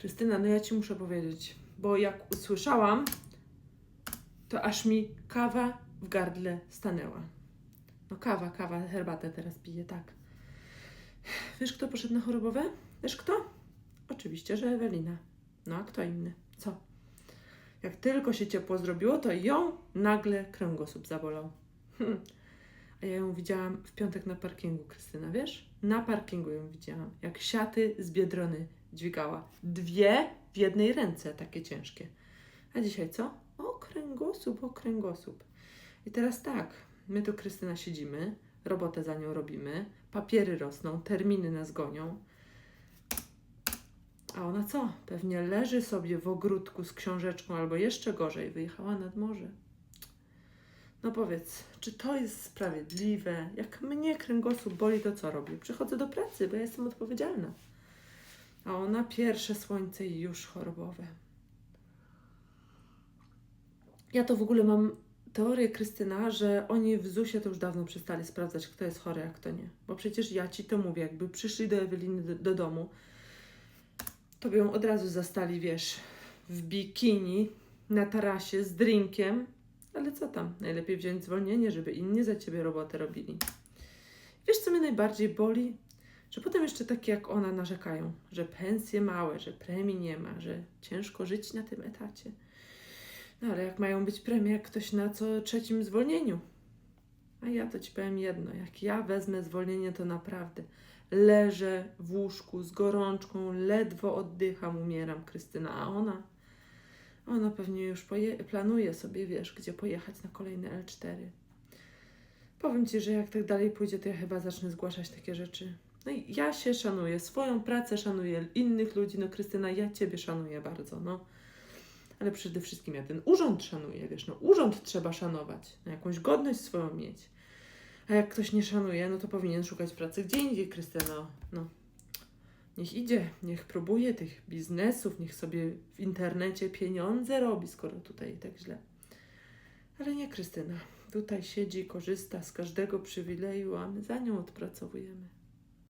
Krystyna, no ja ci muszę powiedzieć, bo jak usłyszałam, to aż mi kawa w gardle stanęła. No kawa, kawa, herbatę teraz piję, tak. Wiesz, kto poszedł na chorobowe? Wiesz kto? Oczywiście, że Ewelina. No a kto inny? Co? Jak tylko się ciepło zrobiło, to ją nagle kręgosłup zabolał. Hm. A ja ją widziałam w piątek na parkingu, Krystyna, wiesz? Na parkingu ją widziałam, jak siaty z biedrony dźwigała. Dwie w jednej ręce, takie ciężkie. A dzisiaj co? O, kręgosłup, o, kręgosłup. I teraz tak, my tu, Krystyna, siedzimy, robotę za nią robimy, papiery rosną, terminy nas gonią. A ona co? Pewnie leży sobie w ogródku z książeczką, albo jeszcze gorzej, wyjechała nad morze. No powiedz, czy to jest sprawiedliwe? Jak mnie kręgosłup boli, to co robię? Przychodzę do pracy, bo ja jestem odpowiedzialna. A ona pierwsze słońce i już chorobowe. Ja to w ogóle mam teorię, Krystyna, że oni w ZUS-ie to już dawno przestali sprawdzać, kto jest chory, a kto nie. Bo przecież ja ci to mówię, jakby przyszli do Eweliny do, do domu, to by ją od razu zastali, wiesz, w bikini, na tarasie, z drinkiem. Ale co tam? Najlepiej wziąć zwolnienie, żeby inni za ciebie robotę robili. Wiesz, co mnie najbardziej boli? Że potem jeszcze takie jak ona narzekają, że pensje małe, że premii nie ma, że ciężko żyć na tym etacie. No ale jak mają być premie, jak ktoś na co trzecim zwolnieniu? A ja to ci powiem jedno, jak ja wezmę zwolnienie, to naprawdę leżę w łóżku z gorączką, ledwo oddycham, umieram, Krystyna, a ona, ona pewnie już planuje sobie, wiesz, gdzie pojechać na kolejne L4. Powiem ci, że jak tak dalej pójdzie, to ja chyba zacznę zgłaszać takie rzeczy. No i ja się szanuję, swoją pracę szanuję, innych ludzi, no Krystyna, ja ciebie szanuję bardzo, no. Ale przede wszystkim ja ten urząd szanuję, wiesz, no urząd trzeba szanować, no, jakąś godność swoją mieć. A jak ktoś nie szanuje, no to powinien szukać pracy gdzie indziej, Krystyno. No. Niech idzie, niech próbuje tych biznesów, niech sobie w internecie pieniądze robi, skoro tutaj tak źle. Ale nie Krystyna. Tutaj siedzi, korzysta z każdego przywileju, a my za nią odpracowujemy.